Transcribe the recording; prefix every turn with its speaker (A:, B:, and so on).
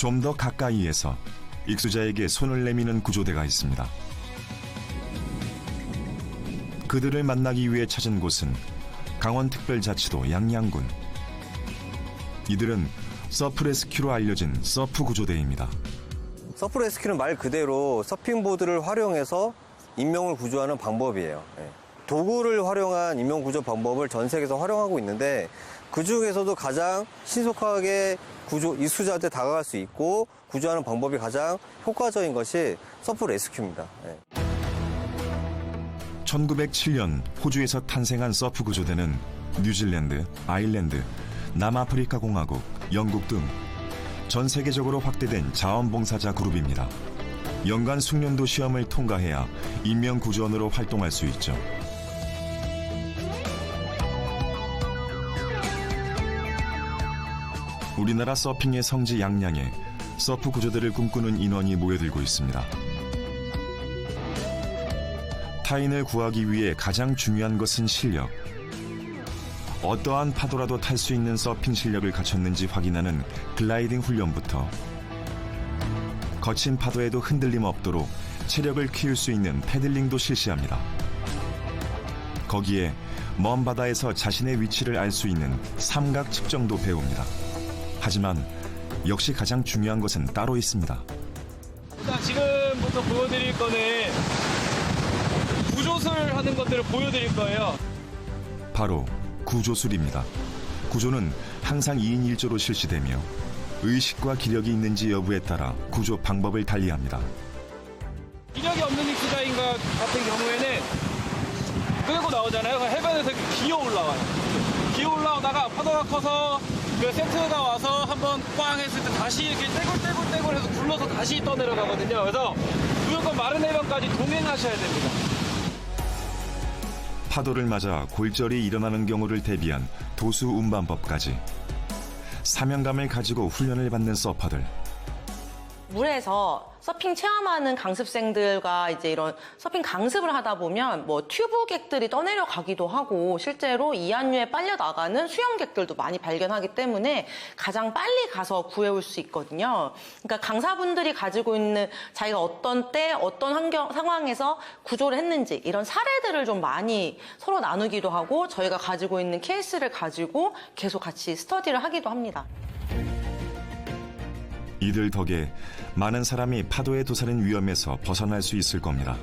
A: 좀 더 가까이에서 익수자에게 손을 내미는 구조대가 있습니다. 그들을 만나기 위해 찾은 곳은 강원특별자치도 양양군. 이들은 서프 레스큐로 알려진 서프 구조대입니다.
B: 서프 레스큐는 말 그대로 서핑보드를 활용해서 인명을 구조하는 방법이에요. 예. 도구를 활용한 인명 구조 방법을 전 세계에서 활용하고 있는데 그 중에서도 가장 신속하게 구조 이수자한테 다가갈 수 있고 구조하는 방법이 가장 효과적인 것이 서프 레스큐입니다. 예.
A: 1907년 호주에서 탄생한 서프 구조대는 뉴질랜드, 아일랜드, 남아프리카 공화국, 영국 등 전 세계적으로 확대된 자원봉사자 그룹입니다. 연간 숙련도 시험을 통과해야 인명 구조원으로 활동할 수 있죠. 우리나라 서핑의 성지 양양에 서프 구조대를 꿈꾸는 인원이 모여들고 있습니다. 타인을 구하기 위해 가장 중요한 것은 실력. 어떠한 파도라도 탈 수 있는 서핑 실력을 갖췄는지 확인하는 글라이딩 훈련부터 거친 파도에도 흔들림 없도록 체력을 키울 수 있는 패들링도 실시합니다. 거기에 먼 바다에서 자신의 위치를 알 수 있는 삼각 측정도 배웁니다. 하지만 역시 가장 중요한 것은 따로 있습니다.
C: 일단 지금부터 보여드릴 거는 구조술 하는 것들을 보여드릴 거예요.
A: 바로 구조술입니다. 구조는 항상 2인 1조로 실시되며 의식과 기력이 있는지 여부에 따라 구조 방법을 달리합니다.
C: 기력이 없는 익수자인 것 같은 경우에는 끌고 나오잖아요. 해변에서 기어 올라와요. 기어 올라오다가 파도가 커서 그 세트가 와서 한번 꽝 했을 때 다시 이렇게 떼굴떼굴떼굴 해서 굴러서 다시 떠내려가거든요. 그래서 무조건 마른 해변까지 동행하셔야 됩니다.
A: 파도를 맞아 골절이 일어나는 경우를 대비한 도수 운반법까지 사명감을 가지고 훈련을 받는 서퍼들.
D: 물에서 서핑 체험하는 강습생들과 이제 이런 서핑 강습을 하다 보면 뭐 튜브객들이 떠내려 가기도 하고 실제로 이안류에 빨려 나가는 수영객들도 많이 발견하기 때문에 가장 빨리 가서 구해올 수 있거든요. 그러니까 강사분들이 가지고 있는 자기가 어떤 때 어떤 환경 상황에서 구조를 했는지 이런 사례들을 좀 많이 서로 나누기도 하고 저희가 가지고 있는 케이스를 가지고 계속 같이 스터디를 하기도 합니다.
A: 이들 덕에 많은 사람이 파도에 도사린 위험에서 벗어날 수 있을 겁니다.